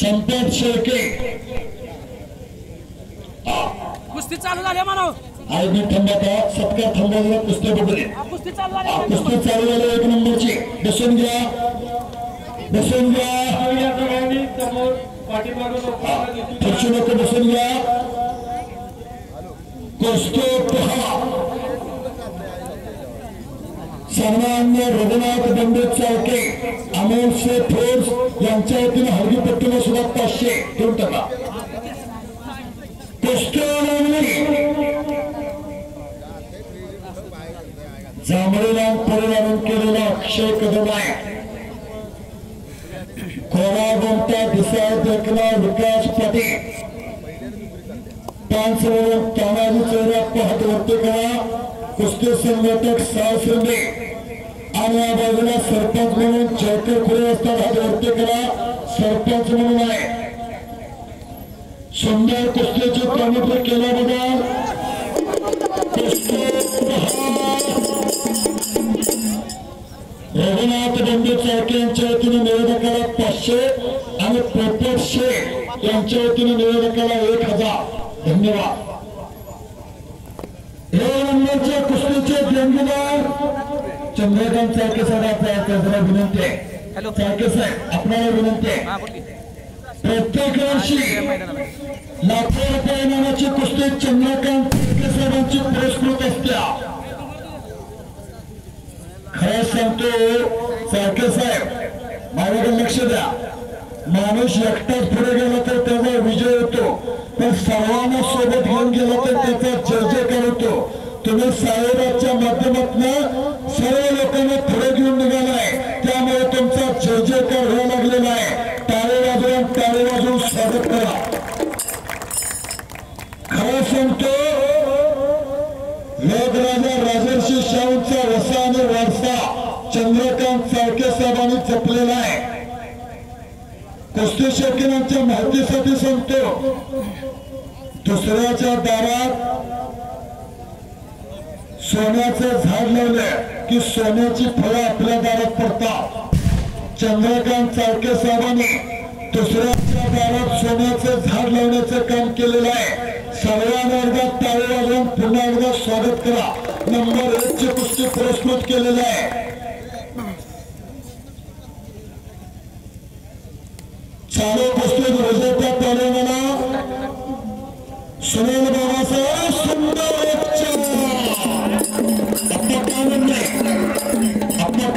संपत शेळके. कुस्ती चालू झाली म्हणा आयबी थांबता सत्कार थांबवलेला कुस्ती चालू झाली कुस्ती चालू झाली एक नंबरची. बसून घ्या. बसून घ्या. खुर्ची लोक बसून घ्या. कुस्ती रघुनाथ बंडू चावके अमोल शेठ फोर्स यांच्या देऊन टाका कुस्ती परिणाम केलेला अक्षय कदम आहे कोणा गोमता दिसा देखना विकास पाटील पाच तानाजी चौरा पाहत वरती करा कुस्ती संघटक सहा शिंदे आणि या बाजूला सरपंच म्हणून जयकर खुले असतात हात वरती करा. सरपंच म्हणून आहे. सुंदर कुस्तीचे प्रमुख केला रघुनाथ बंधू चाळके यांच्या वतीने निवेदकाला पाचशे आणि शेख यांच्या वतीने निवेदकाला एक हजार. धन्यवाद. हे नंबरच्या कुस्तीचे देणगीदार चंद्रकांत चाळके साहेबांचा जरा विनंती आहे. चाळके साहेब आपल्याला विनंती आहे. हा प्रत्येक वर्षी लाखो रुपये इनामाची कुस्ती चंद्रकांत चाळके साहेबांची पुरस्कृत असत्या. खरं सांगतो सारखे साहेब माझ्याकडे लक्ष द्या. माणूस एकटाच पुढे गेला तर त्याचा विजय होतो. पण सर्वांना सोबत घेऊन गेला तर त्याचा जय जयकार होतो तुम्ही साहेबांच्या माध्यमातून वाजवून स्वागत करा. खरं सांगतो लोकराजा राजर्षी शाहूंचा वसा आणि वारसा चंद्रकांत साळके साहेबांनी जपलेला आहे. कुस्ती शौकीनांच्या माहितीसाठी सांगतो दुसऱ्याच्या दारात सोन्याचं झाड लावलं की सोन्याची फळं आपल्या दारात पडतात. चंद्रकांत चाळके साहेबांनी दुसऱ्या दारात सोन्याचं झाड लावण्याचं काम केलेलं आहे. सगळ्या एकदा टाळे वाजवून पुन्हा एकदा स्वागत करा. नंबर एक ची पुरस्कृत केलेलं आहे. चालू कुस्तीत विजेत्या पहिल्यांना सुनील बाबासाहेब